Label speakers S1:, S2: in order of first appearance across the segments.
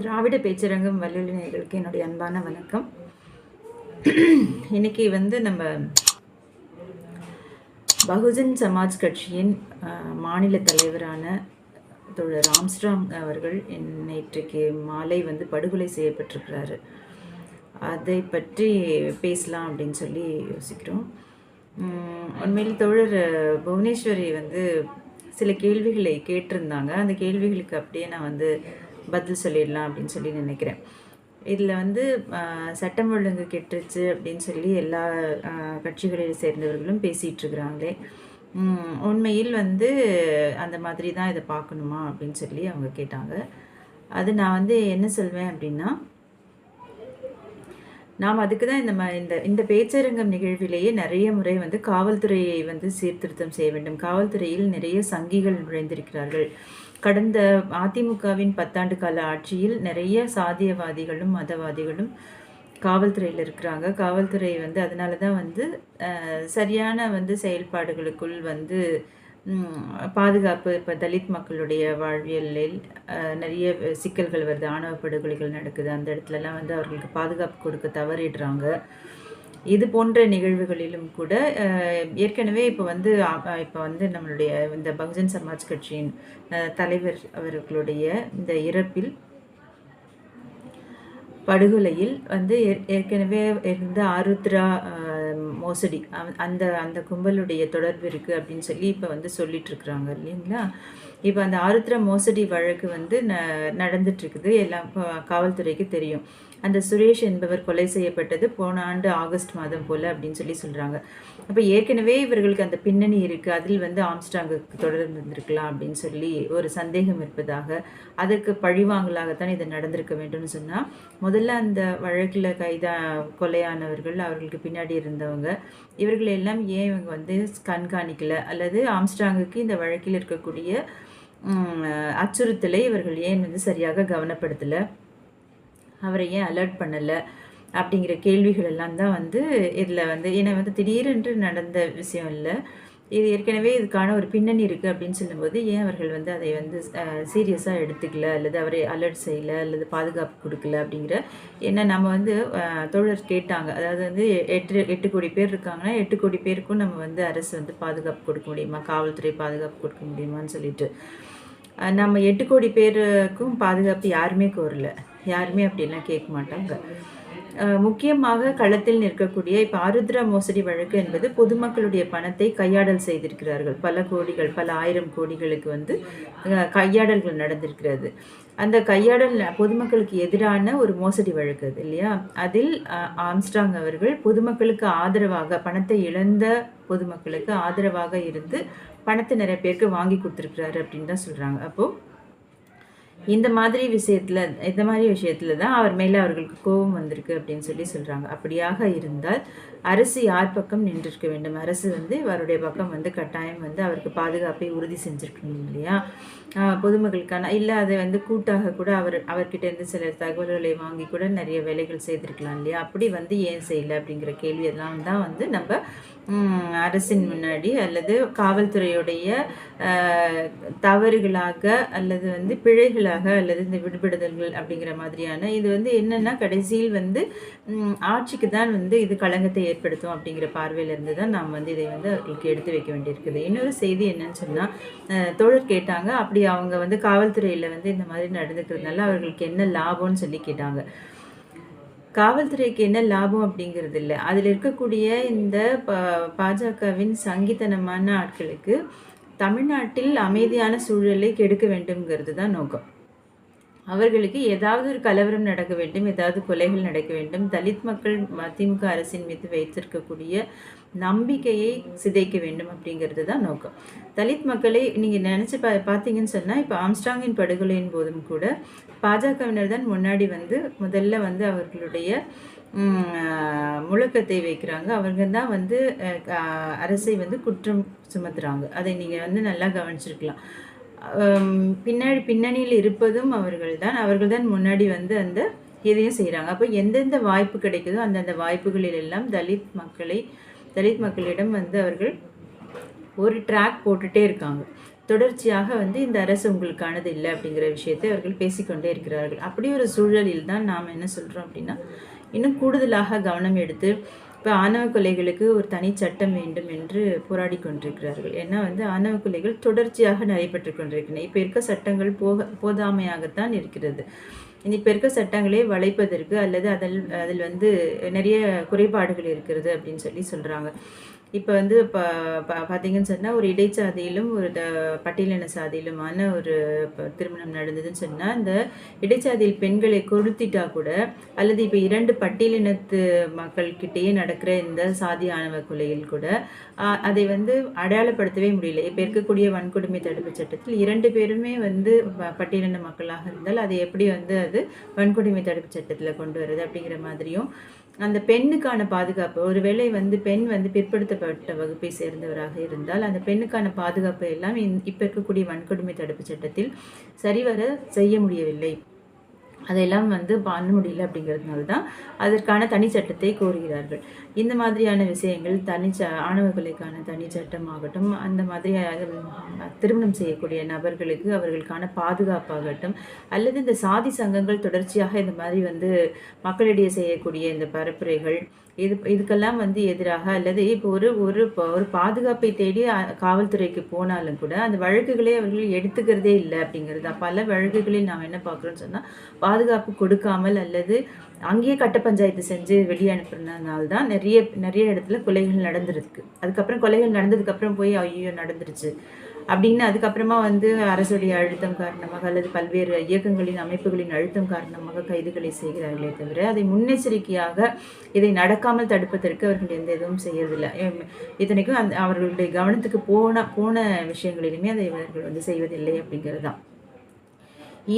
S1: திராவிட பேச்சரங்கம் வல்லுநர்களுக்கு என்னுடைய அன்பான வணக்கம். இன்னைக்கு வந்து நம்ம பகுஜன் சமாஜ் கட்சியின் மாநில தலைவரான தோழர் ராம்ஸ்ராம் அவர்கள் நேற்றைக்கு மாலை வந்து படுகொலை செய்யப்பட்டிருக்கிறாரு. அதை பற்றி பேசலாம் அப்படின்னு சொல்லி யோசிக்கிறோம். உண்மையில் தோழர் புவனேஸ்வரி வந்து சில கேள்விகளை கேட்டிருந்தாங்க. அந்த கேள்விகளுக்கு அப்படியே நான் வந்து பதில் சொல்லிடலாம் அப்படின்னு சொல்லி நினைக்கிறேன். இதில் வந்து சட்டம் ஒழுங்கு கெட்டுருச்சு அப்படின்னு சொல்லி எல்லா கட்சிகளில் கட்சிகளை சேர்ந்தவர்களும் பேசிகிட்டு இருக்கிறாங்களே. உண்மையில் வந்து அந்த மாதிரி தான் இதை பார்க்கணுமா அப்படின்னு சொல்லி அவங்க கேட்டாங்க. அது நான் வந்து என்ன சொல்வேன் அப்படின்னா நாம் அதுக்கு தான் இந்த ம இந்த இந்த பேச்சரங்கம் நிகழ்விலேயே நிறைய முறை வந்து காவல்துறையை வந்து சீர்திருத்தம் செய்ய வேண்டும். காவல்துறையில் நிறைய சங்கிகள் நுழைந்திருக்கிறார்கள். கடந்த அதிமுகவின் பத்தாண்டு கால ஆட்சியில் நிறைய சாதியவாதிகளும் மதவாதிகளும் காவல்துறையில் இருக்கிறாங்க. காவல்துறை வந்து அதனால தான் வந்து சரியான வந்து செயல்பாடுகளுக்குள் வந்து பாதுகாப்பு இப்போ தலித் மக்களுடைய வாழ்வியலில் நிறைய சிக்கல்கள் வருது. ஆணவ படுகொலைகள் நடக்குது. அந்த இடத்துலலாம் வந்து அவர்களுக்கு பாதுகாப்பு கொடுக்க தவறிடுறாங்க. இது போன்ற நிகழ்வுகளிலும் கூட ஏற்கனவே இப்போ வந்து இப்போ வந்து நம்மளுடைய இந்த பகுஜன் சமாஜ் கட்சியின் தலைவர் அவர்களுடைய இந்த இறப்பில் படுகொலையில் வந்து ஏற்கனவே இருந்த ஆருத்ரா மோசடி அந்த அந்த கும்பலுடைய தொடர்பு இருக்குது அப்படின்னு சொல்லி இப்போ வந்து சொல்லிட்டுருக்குறாங்க இல்லைங்களா? இப்போ அந்த ஆருத்ரா மோசடி வழக்கு வந்து ந நடந்துட்டுருக்குது எல்லாம் காவல்துறைக்கு தெரியும். அந்த சுரேஷ் என்பவர் கொலை செய்யப்பட்டது போன ஆண்டு ஆகஸ்ட் மாதம் போல் அப்படின்னு சொல்லி சொல்கிறாங்க அப்போ ஏற்கனவே இவர்களுக்கு அந்த பின்னணி இருக்குது அதில் வந்து ஆம்ஸ்டாங்குக்கு தொடர்ந்து இருந்திருக்கலாம் அப்படின்னு சொல்லி ஒரு சந்தேகம் இருப்பதாக அதற்கு பழிவாங்கலாகத்தான் இது நடந்திருக்க வேண்டும்னு சொன்னால் முதல்ல அந்த வழக்கில் கைதா கொலையானவர்கள் அவர்களுக்கு பின்னாடி இருந்தவங்க இவர்கள் எல்லாம் ஏன் இவங்க வந்து கண்காணிக்கலை? அல்லது ஆம்ஸ்டாங்குக்கு இந்த வழக்கில் இருக்கக்கூடிய அச்சுறுத்தலை இவர்கள் ஏன் வந்து சரியாக கவனப்படுத்தலை? அவரை ஏன் அலர்ட் பண்ணலை அப்படிங்கிற கேள்விகள் எல்லாம் தான் வந்து இதில் வந்து ஏன்னா வந்து திடீரென்று நடந்த விஷயம் இல்லை. இது ஏற்கனவே இதுக்கான ஒரு பின்னணி இருக்குது அப்படின்னு சொல்லும்போது ஏன் அவர்கள் வந்து அதை வந்து சீரியஸாக எடுத்துக்கல அல்லது அவரை அலர்ட் செய்யலை அல்லது பாதுகாப்பு கொடுக்கல அப்படிங்கிற ஏன்னா நம்ம வந்து தோழர் கேட்டாங்க. அதாவது வந்து எட்டு எட்டு கோடி பேர் இருக்காங்கன்னா எட்டு கோடி பேருக்கும் நம்ம வந்து அரசு வந்து பாதுகாப்பு கொடுக்க முடியுமா? காவல்துறை பாதுகாப்பு கொடுக்க முடியுமான்னு சொல்லிட்டு. நம்ம எட்டு கோடி பேருக்கும் பாதுகாப்பு யாருமே கோரல. யாருமே அப்படிலாம் கேட்க மாட்டாங்க. முக்கியமாக களத்தில் நிற்கக்கூடிய இப்போ ஆருத்ரா மோசடி வழக்கு என்பது பொதுமக்களுடைய பணத்தை கையாடல் செய்திருக்கிறார்கள். பல கோடிகள் பல ஆயிரம் கோடிகளுக்கு வந்து கையாடல்கள் நடந்திருக்கிறது. அந்த கையாடல் பொதுமக்களுக்கு எதிரான ஒரு மோசடி வழக்கு அது இல்லையா? அதில் ஆம்ஸ்டாங் ஆம்ஸ்ட்ராங் அவர்கள் பொதுமக்களுக்கு ஆதரவாக பணத்தை இழந்த பொதுமக்களுக்கு ஆதரவாக இருந்து பணத்தை நிறைய பேருக்கு வாங்கி கொடுத்துருக்குறாரு அப்படின்னு தான் சொல்கிறாங்க அப்போது இந்த மாதிரி விஷயத்தில் இந்த மாதிரி விஷயத்தில் தான் அவர் மேலே அவர்களுக்கு கோபம் வந்திருக்கு அப்படின்னு சொல்லி சொல்கிறாங்க அப்படியாக இருந்தால் அரசு யார் பக்கம் நின்றிருக்க வேண்டும்? அரசு வந்து அவருடைய பக்கம் வந்து கட்டாயம் வந்து அவருக்கு பாதுகாப்பை உறுதி செஞ்சுருக்கணும் இல்லையா? பொதுமக்களுக்கான இல்லை அதை வந்து கூட்டாக கூட அவர் அவர்கிட்ட இருந்து சில தகவல்களை வாங்கி கூட நிறைய வேலைகள் செய்திருக்கலாம் இல்லையா? அப்படி வந்து ஏன் செய்யலை அப்படிங்கிற கேள்வி எல்லாம் தான் வந்து நம்ம அரசின் முன்னாடி அல்லது காவல்துறையுடைய தவறுகளாக அல்லது வந்து பிழைகள் பிழைகளாக அல்லது இந்த விடுபடுதல்கள் அப்படிங்கிற மாதிரியான இது வந்து என்னென்னா கடைசியில் வந்து ஆட்சிக்கு தான் வந்து இது களங்கத்தை ஏற்படுத்தும் அப்படிங்கிற பார்வையிலேருந்து தான் நாம் வந்து இதை வந்து அவர்களுக்கு எடுத்து வைக்க வேண்டியிருக்குது. இன்னொரு செய்தி என்னன்னு சொன்னால் தோழர் கேட்டாங்க அப்படி அவங்க வந்து காவல்துறையில் வந்து இந்த மாதிரி நடந்துக்கிறதுனால அவர்களுக்கு என்ன லாபம்னு சொல்லி கேட்டாங்க. காவல்துறைக்கு என்ன லாபம் அப்படிங்கிறது இல்லை. அதில் இருக்கக்கூடிய இந்த பாஜகவின் சங்கித்தனமான ஆட்களுக்கு தமிழ்நாட்டில் அமைதியான சூழலை கெடுக்க வேண்டும்ங்கிறது தான் நோக்கம். அவர்களுக்கு ஏதாவது ஒரு கலவரம் நடக்க வேண்டும் ஏதாவது கொலைகள் நடக்க வேண்டும் தலித் மக்கள் அதிமுக அரசின் மீது வைத்திருக்கக்கூடிய நம்பிக்கையை சிதைக்க வேண்டும் அப்படிங்கிறது தான் நோக்கம். தலித் மக்களை நீங்கள் நினச்சி பா பார்த்தீங்கன்னு சொன்னால் இப்போ ஆம்ஸ்ட்ராங்கின் படுகொலையின் போதும் கூட பாஜகவினர் தான் முன்னாடி வந்து முதல்ல வந்து அவர்களுடைய முழக்கத்தை வைக்கிறாங்க. அவங்க தான் வந்து அரசை வந்து குற்றம் சுமத்துறாங்க. அதை நீங்கள் வந்து நல்லா கவனிச்சிருக்கலாம். பின்னாடி பின்னணியில் இருப்பதும் அவர்கள்தான். அவர்கள்தான் முன்னாடி வந்து அந்த இதையும் செய்கிறாங்க அப்போ எந்தெந்த வாய்ப்பு கிடைக்குதோ அந்தந்த வாய்ப்புகளில் எல்லாம் தலித் மக்களை தலித் மக்களிடம் வந்து அவர்கள் ஒரு ட்ராக் போட்டுகிட்டே இருக்காங்க. தொடர்ச்சியாக வந்து இந்த அரசு உங்களுக்கானது இல்லை அப்படிங்கிற விஷயத்தை அவர்கள் பேசிக்கொண்டே இருக்கிறார்கள். அப்படி ஒரு சூழலில் தான் நாம் என்ன சொல்கிறோம் அப்படின்னா இன்னும் கூடுதலாக கவனம் எடுத்து இப்போ ஆணவ கொலைகளுக்கு ஒரு தனி சட்டம் வேண்டும் என்று போராடி கொண்டிருக்கிறார்கள். ஏன்னா வந்து ஆணவ கொலைகள் தொடர்ச்சியாக நடைபெற்று கொண்டிருக்கின்றன. இப்போ இருக்க சட்டங்கள் போக போதாமையாகத்தான் இருக்கிறது. இப்போ இருக்க சட்டங்களே வளைப்பதற்கு அல்லது அதில் அதில் வந்து நிறைய குறைபாடுகள் இருக்கிறது அப்படின்னு சொல்லி சொல்கிறாங்க இப்போ வந்து இப்போ பார்த்தீங்கன்னு சொன்னால் ஒரு இடைச்சாதியிலும் ஒரு த பட்டியலின சாதியிலுமான ஒரு திருமணம் நடந்ததுன்னு சொன்னால் இந்த இடைச்சாதியில் பெண்களை கொளுத்திட்டா கூட அல்லது இப்போ இரண்டு பட்டியலினத்து மக்கள்கிட்டயே நடக்கிற இந்த சாதி ஆணவ கொலையில் கூட அதை வந்து அடையாளப்படுத்தவே முடியல. இப்போ இருக்கக்கூடிய வன்கொடுமை தடுப்பு சட்டத்தில் இரண்டு பேருமே வந்து பட்டியலின மக்களாக இருந்தால் அதை எப்படி வந்து அது வன்கொடுமை தடுப்பு சட்டத்தில் கொண்டு வருது அப்படிங்கிற மாதிரியும் அந்த பெண்ணுக்கான பாதுகாப்பு ஒருவேளை வந்து பெண் வந்து பிற்படுத்தப்பட்ட வகுப்பை சேர்ந்தவராக இருந்தால் அந்த பெண்ணுக்கான பாதுகாப்பு எல்லாம் இப்போ இருக்கக்கூடிய வன்கொடுமை தடுப்பு சட்டத்தில் சரிவர செய்ய முடியவில்லை. அதையெல்லாம் வந்து பண்ண முடியல அப்படிங்கிறதுனால தான் அதற்கான தனி சட்டத்தை கோருகிறார்கள். இந்த மாதிரியான விஷயங்கள் தனி ச ஆணவர்களுக்கான தனி சட்டமாகட்டும் அந்த மாதிரி திருமணம் செய்யக்கூடிய நபர்களுக்கு அவர்களுக்கான பாதுகாப்பாகட்டும் அல்லது இந்த சாதி சங்கங்கள் தொடர்ச்சியாக இந்த மாதிரி வந்து மக்களிடையே செய்யக்கூடிய இந்த பரப்புரைகள் இது இதுக்கெல்லாம் வந்து எதிராக அல்லது இப்போ ஒரு ஒரு ஒரு பாதுகாப்பை தேடி காவல்துறைக்கு போனாலும் கூட அந்த வழக்குகளை அவர்கள் எடுத்துக்கிறதே இல்லை அப்படிங்கிறது. பல வழக்குகளில் நாம் என்ன பார்க்குறோன்னு சொன்னால் பாதுகாப்பு கொடுக்காமல் அல்லது அங்கேயே கட்ட பஞ்சாயத்து செஞ்சு வெளியே அனுப்புறதுனால தான் நிறைய நிறைய இடத்துல கொலைகள் நடந்துருக்கு. அதுக்கப்புறம் கொலைகள் நடந்ததுக்கப்புறம் போய் ஐயோ நடந்துருச்சு. அப்படின்னு அதுக்கப்புறமா வந்து அரசுடைய அழுத்தம் காரணமாக அல்லது பல்வேறு இயக்கங்களின் அமைப்புகளின் அழுத்தம் காரணமாக கைதுகளை செய்கிறார்களே தவிர அதை முன்னெச்சரிக்கையாக இதை நடக்காமல் தடுப்பதற்கு அவர்கள் எந்த எதுவும் செய்யறதில்லை. இத்தனைக்கும் அந்த அவர்களுடைய கவனத்துக்கு போன போன விஷயங்களிலுமே அதை இவர்கள் வந்து செய்வதில்லை அப்படிங்கிறது தான்.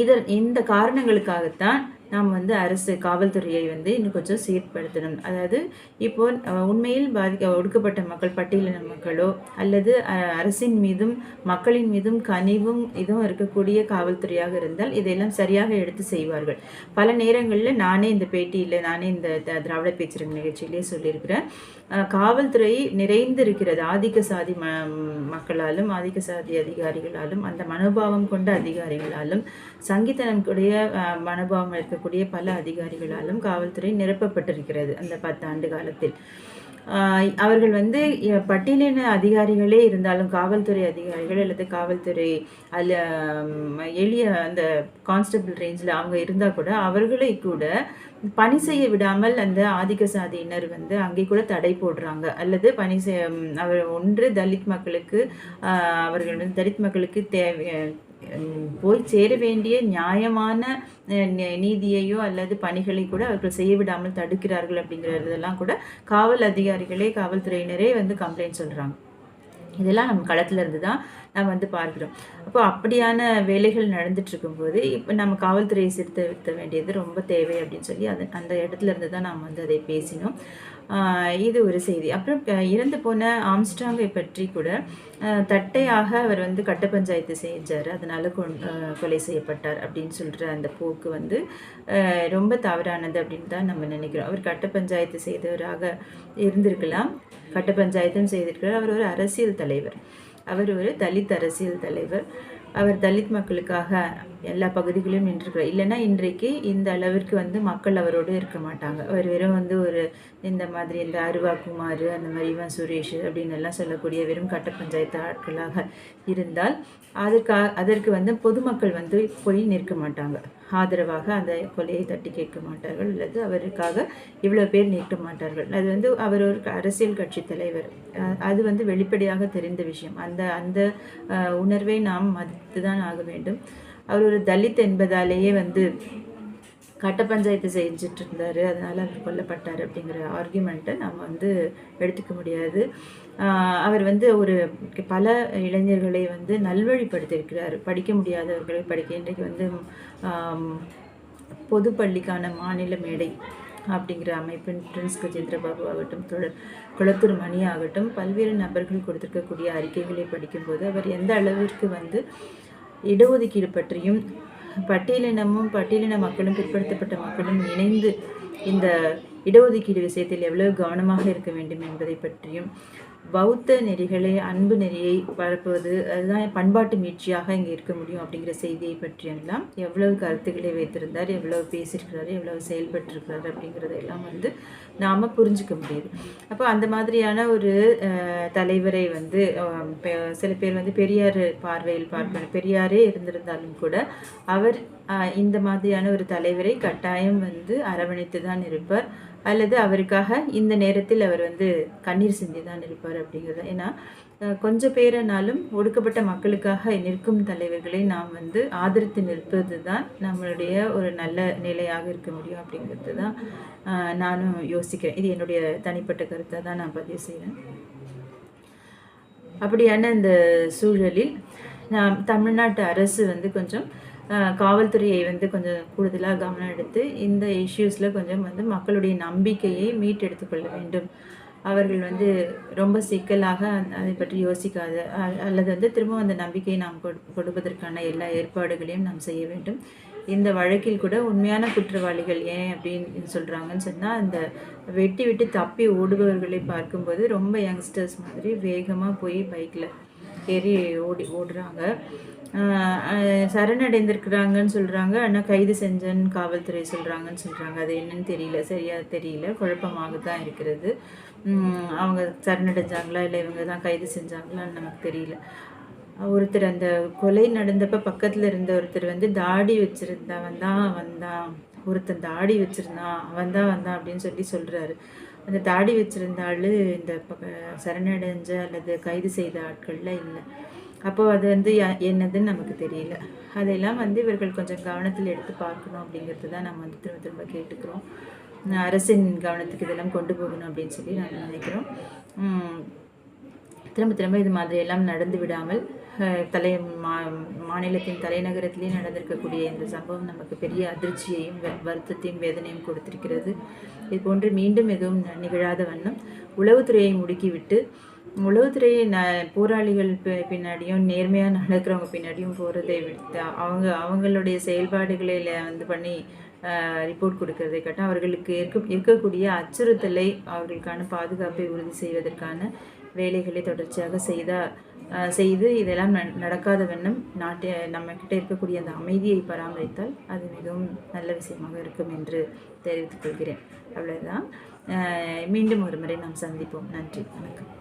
S1: இதன் இந்த காரணங்களுக்காகத்தான் நாம் வந்து அரசு காவல்துறையை வந்து இன்னும் கொஞ்சம் சீர்படுத்தணும். அதாவது இப்போ உண்மையில் பாதிக்க ஒடுக்கப்பட்ட மக்கள் பட்டியலின மக்களோ அல்லது அரசின் மீதும் மக்களின் மீதும் கனிவும் இதுவும் இருக்கக்கூடிய காவல்துறையாக இருந்தால் இதையெல்லாம் சரியாக எடுத்து செய்வார்கள். பல நேரங்களில் நானே இந்த பேட்டியில் நானே இந்த திராவிட பேச்சுரங்க நிகழ்ச்சியிலே சொல்லியிருக்கிறேன். காவல்துறை நிறைந்திருக்கிறது. ஆதிக்க சாதி ம மக்களாலும் ஆதிக்க சாதி அதிகாரிகளாலும் அந்த மனோபாவம் கொண்ட அதிகாரிகளாலும் சங்கீதனம் கூடிய மனோபாவம் இருக்கக்கூடிய பல அதிகாரிகளாலும் காவல்துறை நிரப்பப்பட்டிருக்கிறது அந்த பத்தாண்டு காலத்தில். அவர்கள் வந்து பட்டியலின அதிகாரிகளே இருந்தாலும் காவல்துறை அதிகாரிகள் அல்லது காவல்துறை அல்ல எளிய அந்த கான்ஸ்டபிள் ரேஞ்சில் அவங்க இருந்தால் கூட அவர்களை கூட பணி செய்ய விடாமல் அந்த ஆதிக்க சாதியினர் வந்து அங்கே கூட தடை போடுறாங்க. அல்லது பணி செய்ய அவர் ஒன்று தலித் மக்களுக்கு அவர்கள் வந்து தலித் மக்களுக்கு தேவை போய் சேர வேண்டிய நியாயமான நீதியையோ அல்லது பணிகளை கூட அவர்கள் செய்ய விடாமல் தடுக்கிறார்கள் அப்படிங்கிறதெல்லாம் கூட காவல் அதிகாரிகளே காவல்துறையினரே வந்து கம்ப்ளைண்ட் சொல்கிறாங்க இதெல்லாம் நம்ம களத்தில் இருந்து தான் நாம் வந்து பார்க்கிறோம். அப்போ அப்படியான வேலைகள் நடந்துட்டு இருக்கும்போது இப்போ நம்ம காவல்துறையை சீர்திருத்த வேண்டியது ரொம்ப தேவை அப்படின்னு சொல்லி அது அந்த இடத்துல இருந்து தான் நாம் வந்து அதை பேசினோம். இது ஒரு செய்தி. அப்புறம் இறந்து போன ஆம்ஸ்ட்ராங்கை பற்றி கூட தட்டையாக அவர் வந்து கட்ட பஞ்சாயத்து செஞ்சார். அதனால் கொலை செய்யப்பட்டார் அப்படின்னு சொல்கிற அந்த போக்கு வந்து ரொம்ப தவறானது அப்படின்னு தான் நம்ம நினைக்கிறோம். அவர் கட்ட பஞ்சாயத்து செய்தவராக இருந்திருக்கலாம். கட்ட பஞ்சாயத்தும் செய்திருக்கிறார். அவர் ஒரு அரசியல் தலைவர். அவர் ஒரு தலித் அரசியல் தலைவர். அவர் தலித் மக்களுக்காக எல்லா பகுதிகளிலும் நின்றுக்கிறார் இல்லைன்னா இன்றைக்கு இந்த அளவிற்கு வந்து மக்கள் அவரோடு இருக்க மாட்டாங்க. அவர் வெறும் வந்து ஒரு இந்த மாதிரி இந்த அருவா குமார் அந்த மாதிரி இவன் சுரேஷ் அப்படின்னு எல்லாம் சொல்லக்கூடிய வெறும் கட்ட பஞ்சாயத்து ஆட்களாக இருந்தால் அதற்காக அதற்கு வந்து பொதுமக்கள் வந்து போய் நிற்க மாட்டாங்க. ஆதரவாக அந்த கொலையை தட்டி கேட்க மாட்டார்கள். அல்லது அவருக்காக இவ்வளோ பேர் நீட்ட மாட்டார்கள். அது வந்து அவர் ஒரு அரசியல் கட்சி தலைவர். அது வந்து வெளிப்படையாக தெரிந்த விஷயம். அந்த அந்த உணர்வை நாம் மதித்து தான் ஆக வேண்டும். அவர் ஒரு தலித் என்பதாலேயே வந்து கட்ட பஞ்சாயத்து செஞ்சுட்டு இருந்தார் அதனால் அவர் கொல்லப்பட்டார் அப்படிங்கிற ஆர்குமெண்ட்டை நம்ம வந்து எடுத்துக்க முடியாது. அவர் வந்து ஒரு பல இளைஞர்களை வந்து நல்வழிப்படுத்தியிருக்கிறார். படிக்க முடியாதவர்களை படிக்க இன்றைக்கு வந்து பொது பள்ளிக்கான மாநில மேடை அப்படிங்கிற அமைப்பின் பிரின்ஸ் கஜேந்திரபாபு ஆகட்டும் தொடர் குளத்தூர் மணி ஆகட்டும் பல்வேறு நபர்கள் கொடுத்துருக்கக்கூடிய அறிக்கைகளை படிக்கும்போது அவர் எந்த அளவிற்கு வந்து இடஒதுக்கீடு பற்றியும் பட்டியலினமும் பட்டியலின மக்களும் பிற்படுத்தப்பட்ட மக்களும் இணைந்து இந்த இடஒதுக்கீடு விஷயத்தில் எவ்வளவு கவனமாக இருக்க வேண்டும் என்பதை பற்றியும் பௌத்த நெறிகளை அன்பு நெறியை பரப்புவது அதுதான் பண்பாட்டு மீட்சியாக இங்கே இருக்க முடியும் அப்படிங்கிற செய்தியை பற்றியெல்லாம் எவ்வளவு கருத்துக்களை வைத்திருந்தார் எவ்வளவு பேசியிருக்கிறாரு எவ்வளவு செயல்பட்டிருக்கிறாரு அப்படிங்கிறதெல்லாம் வந்து நாம் புரிஞ்சுக்க முடியுது. அப்போ அந்த மாதிரியான ஒரு தலைவரை வந்து சில பேர் வந்து பெரியார் பார்வையில் பார்ப்பார் பெரியாரே இருந்திருந்தாலும் கூட அவர் இந்த மாதிரியான ஒரு தலைவரை கட்டாயம் வந்து அரவணைத்து தான் இருப்பார். அல்லது அவருக்காக இந்த நேரத்தில் அவர் வந்து கண்ணீர் சிந்தி தான் இருப்பார் அப்படிங்கிறது. ஏன்னா கொஞ்சம் பேரனாலும் ஒடுக்கப்பட்ட மக்களுக்காக நிற்கும் தலைவர்களை நாம் வந்து ஆதரித்து நிற்பது தான் நம்மளுடைய ஒரு நல்ல நிலையாக இருக்க முடியும் அப்படிங்கிறது தான் நானும் யோசிக்கிறேன். இது என்னுடைய தனிப்பட்ட கருத்தை தான் நான் பதிவு செய்கிறேன் அப்படியான இந்த சூழலில் நாம் தமிழ்நாட்டு அரசு வந்து கொஞ்சம் காவல்துறையை வந்து கொஞ்சம் கூடுதலாக கவனம் எடுத்து இந்த இஷ்யூஸில் கொஞ்சம் வந்து மக்களுடைய நம்பிக்கையை மீட்டெடுத்து கொள்ள வேண்டும். அவர்கள் வந்து ரொம்ப சிக்கலாக அதை பற்றி யோசிக்காத அல்லது வந்து திரும்ப அந்த நம்பிக்கையை நாம் கொடு கொடுப்பதற்கான எல்லா ஏற்பாடுகளையும் நாம் செய்ய வேண்டும். இந்த வழக்கில் கூட உண்மையான குற்றவாளிகள் ஏன் அப்படின்னு சொல்கிறாங்கன்னு சொன்னால் அந்த வெட்டி விட்டு தப்பி ஓடுபவர்களை பார்க்கும்போது ரொம்ப யங்ஸ்டர்ஸ் மாதிரி வேகமாக போய் பைக்கில் ஏறி ஓடி ஓடுறாங்க. சரணடைந்திருக்கிறாங்கன்னு சொல்கிறாங்க ஆனால் கைது செஞ்சன்னு காவல்துறை சொல்கிறாங்கன்னு சொல்கிறாங்க அது என்னன்னு தெரியல. சரியாக தெரியல. குழப்பமாக தான் இருக்கிறது அவங்க சரணடைஞ்சாங்களா? இல்லை இவங்க தான் கைது செஞ்சாங்களான்னு நமக்கு தெரியல. ஒருத்தர் அந்த கொலை நடந்தப்ப பக்கத்தில் இருந்த ஒருத்தர் வந்து தாடி வச்சுருந்தவன் தான் வந்தான். ஒருத்தன் தாடி வச்சுருந்தான். அவன் தான் வந்தான் அப்படின்னு சொல்லி சொல்கிறாரு அந்த தாடி வச்சுருந்தாள் இந்த பக்க சரணடைஞ்ச அல்லது கைது செய்த ஆட்களில் இல்லை. அப்போ அது வந்து யா- என்னதுன்னு நமக்கு தெரியல. அதையெல்லாம் வந்து இவர்கள் கொஞ்சம் கவனத்தில் எடுத்து பார்க்கணும் அப்படிங்கிறது தான் நம்ம வந்து திரும்ப திரும்ப கேட்டுக்கிறோம். அரசின் கவனத்துக்கு இதெல்லாம் கொண்டு போகணும் அப்படின்னு சொல்லி நாங்கள் நினைக்கிறோம். திரும்ப திரும்ப இது மாதிரியெல்லாம் நடந்து விடாமல் தலை மா மாநிலத்தின் தலைநகரத்திலே நடந்திருக்கக்கூடிய இந்த சம்பவம் நமக்கு பெரிய அதிர்ச்சியையும் வருத்தத்தையும் வேதனையும் கொடுத்திருக்கிறது. இது போன்று மீண்டும் எதுவும் நிகழாத வண்ணம் உளவுத்துறையை முடுக்கிவிட்டு உளவுத்துறையை ந போராளிகள் பின்னாடியும் நேர்மையாக நடக்கிறவங்க பின்னாடியும் போகிறதை விட்டு அவங்க அவங்களுடைய செயல்பாடுகளை வந்து பண்ணி ரிப்போர்ட் கொடுக்கறதை கட்ட அவர்களுக்கு இருக்க இருக்கக்கூடிய அச்சுறுத்தலை அவர்களுக்கான பாதுகாப்பை உறுதி செய்வதற்கான வேலைகளை தொடர்ச்சியாக செய்தால் செய்து இதெல்லாம் ந- நடக்காத வண்ணம் நாட்டு நம்மக்கிட்ட இருக்கக்கூடிய அந்த அமைதியை பராமரித்தால் அது மிகவும் நல்ல விஷயமாக இருக்கும் என்று தெரிவித்துக் கொள்கிறேன். அவ்வளவுதான். மீண்டும் ஒரு முறை நாம் சந்திப்போம். நன்றி. வணக்கம்.